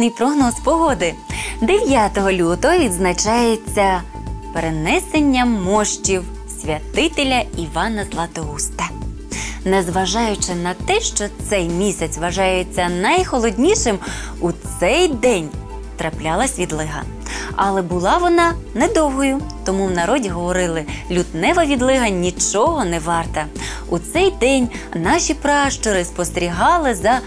Народний прогноз погоди 9 лютого відзначається перенесенням мощів святителя Івана Златоуста. Незважаючи на те, що цей місяць вважається найхолоднішим, у цей день траплялась відлига. Але була вона недовгою, тому в народі говорили: лютнева відлига нічого не варта. У цей день наші пращури спостерігали за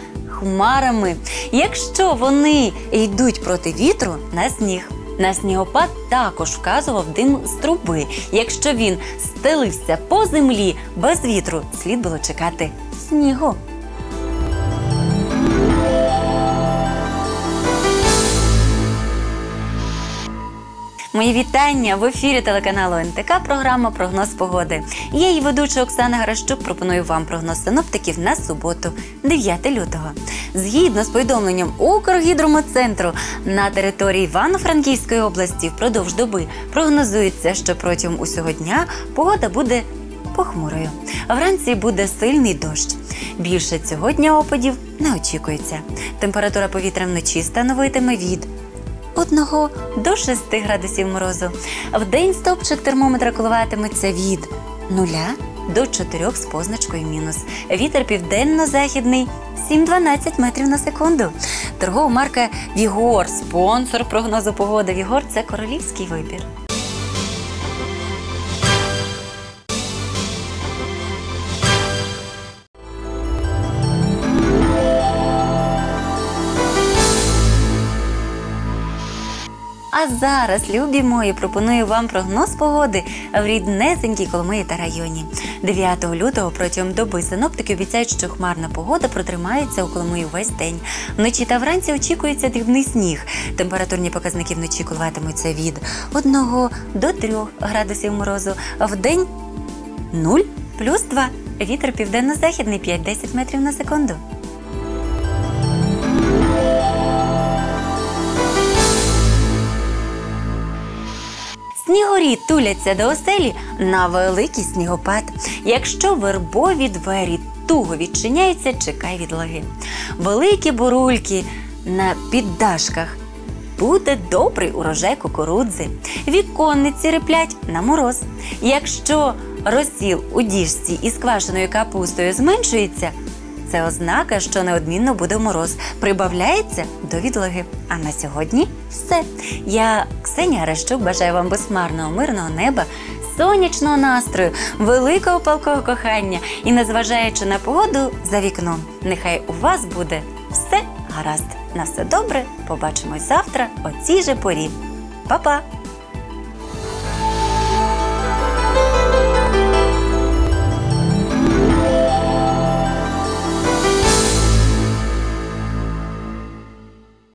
хмарами. Якщо вони йдуть проти вітру на сніг. На снігопад також вказував дим з труби. Якщо він стелився по землі без вітру, слід було чекати снігу. Мої вітання в ефірі телеканалу НТК. Програма Прогноз погоди. Я її ведуча Оксана Гаращук. Пропоную вам прогноз синоптиків на суботу, 9 лютого. Згідно з повідомленням Укргідромецентру на території Івано-Франківської області впродовж доби прогнозується, що протягом усього дня погода буде похмурою. Вранці буде сильний дощ. Більше цього дня опадів не очікується. Температура повітря вночі становитиме від 1 до 6 градусів морозу. В день стопчик термометра коливатиметься від 0 до 4 з позначкою мінус. Вітер південно-західний 7-12 метрів на секунду. Торгова марка Вігор, спонсор прогнозу погоди. Вігор це королівський вибір. Зараз, любі мої, пропоную вам прогноз погоди в ріднесенькій Коломиї та районі. 9 лютого протягом доби синоптики обіцяють, що хмарна погода протримається у Коломиї весь день. Вночі та вранці очікується дрібний сніг. Температурні показники вночі коливатимуться від 1 до 3 градусів морозу. а В день 0 плюс 2. Вітер південно-західний 5-10 метрів на секунду. Снігорі туляться до оселі на великий снігопад. Якщо вербові двері туго відчиняються, чекай відлоги. Великі бурульки на піддашках. Буде добрий урожай кукурудзи. Віконниці реплять на мороз. Якщо розсіл у діжці із квашеною капустою зменшується, це ознака, що неодмінно буде мороз. Прибавляється до відлоги. А на сьогодні все. Я Ксенія Грещук бажаю вам безмарного, мирного неба, сонячного настрою, великого палкого кохання і, незважаючи на погоду за вікном, нехай у вас буде все гаразд. На все добре. Побачимось завтра о цій же порі. Па-па!